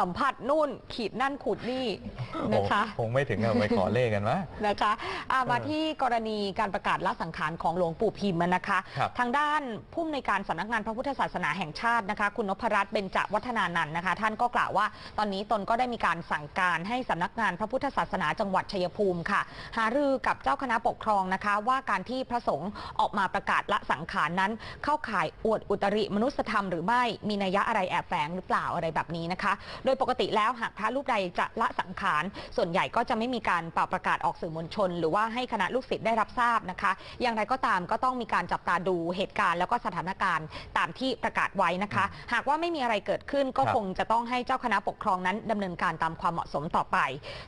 สัมผัสนู่นขีดนั่นขูดนี่นะคะคงไม่ถึงกับไปขอเลขกันวะนะคะอะมาเออที่กรณีการประกาศละสังขารของหลวงปู่พิมพ์นะคะครับทางด้านผู้อำนวยการสำนักงานพระพุทธศาสนาแห่งชาตินะคะ คุณนพรัตน์เบญจวัฒนานันท์นะคะ ท่านก็กล่าวว่า ตอนนี้ตนก็ได้มีการสั่งการให้สำนักงานพระพุทธศาสนาจังหวัดชัยภูมิค่ะ หารือกับเจ้าคณะปกครองนะคะ ว่าการที่พระสงฆ์ออกมาประกาศละสังขารนั้น เข้าข่ายอวดอุตริมนุสธรรมหรือไม่มีนัยยะอะไรแอบแฝงหรือเปล่าอะไรแบบนี้นะคะโดยปกติแล้วหากพระรูปใดจะละสังขาร ส่วนใหญ่ก็จะไม่มีการเป่าประกาศออกสื่อมวลชน หรือว่าให้คณะลูกศิษย์ได้รับทราบนะคะ อย่างไรก็ตามก็ต้องมีการจับตาดูเหตุการณ์แล้วก็สถานการณ์ตามที่ประกาศไว้นะคะ หากว่าไม่มีอะไรเกิดขึ้นก็ครับคงจะต้องให้เจ้าคณะปกครองนั้นดำเนินการตามความเหมาะสมต่อไป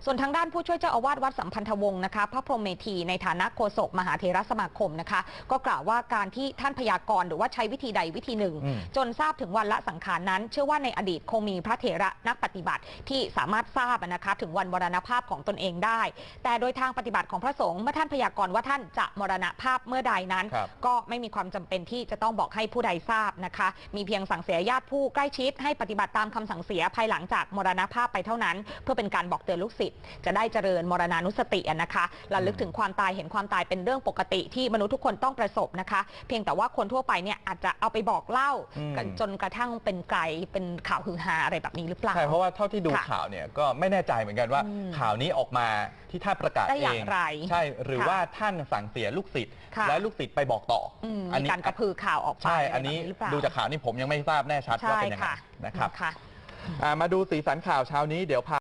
ส่วนทางด้านผู้ช่วยเจ้าอาวาสวัดสัมพันธวงศ์นะคะ พระพรหมเมธีในฐานะโฆษกมหาเทรสมาคมนะคะ ก็กล่าวว่าการที่ท่านพยากรณ์หรือว่าใช้วิธีใดวิธีหนึ่งอืมจนทราบถึงวันละสังขารนั้น เชื่อว่าในอดีตคงมีพระเถระนักปฏิบัติที่สามารถทราบนะคะถึงวันมรณภาพของตนเองได้ แต่โดยทางปฏิบัติของพระสงฆ์เมื่อท่านพยากรณ์ว่าท่านจะมรณภาพเมื่อใดนั้นครับก็ไม่มีความจำเป็นที่จะต้องบอกให้ผู้ใดทราบนะคะ มีเพียงสั่งเสียญาติผู้ใกล้ชิด ให้ปฏิบัติตามคำสั่งเสียภายหลังจากมรณภาพไปเท่านั้น เพื่อเป็นการบอกเตือนลูกศิษย์จะได้เจริญมรณานุสติอะนะคะระลึกถึงความตายเห็นความตายเป็นเรื่องปกติที่มนุษย์ทุกคนต้องประสบนะคะ เพียงแต่ว่าคนทั่วไปเนี่ยอาจจะเอาไปบอกเล่าอืมกันจนกระทั่งเป็นไกลเป็นข่าวฮือฮาอะไรแบบนี้หรือเปล่าใช่เพราะว่าเท่าที่ดูค่ะข่าวเนี่ยก็ไม่แน่ใจเหมือนกันว่าอืมข่าวนี้ออกมาที่ท่านประกาศได้เออย่างงไรใช่หรือค่ะว่าท่านสั่งเสียลูกศิษย์ค่ะและลูกศิษย์ไปบอกต่ออมอัมีนี้การกระพือข่าวออกไปใช่ะไรอันนี้แบบหรือเปล่าดูจากข่าวนี่ผมยังไม่ทราบแน่ชัดว่าใช่เป็นยังไงค่ะนะครับค่ะอ่ามาดูสีสันข่าวเช้านี้เดี๋ยวพา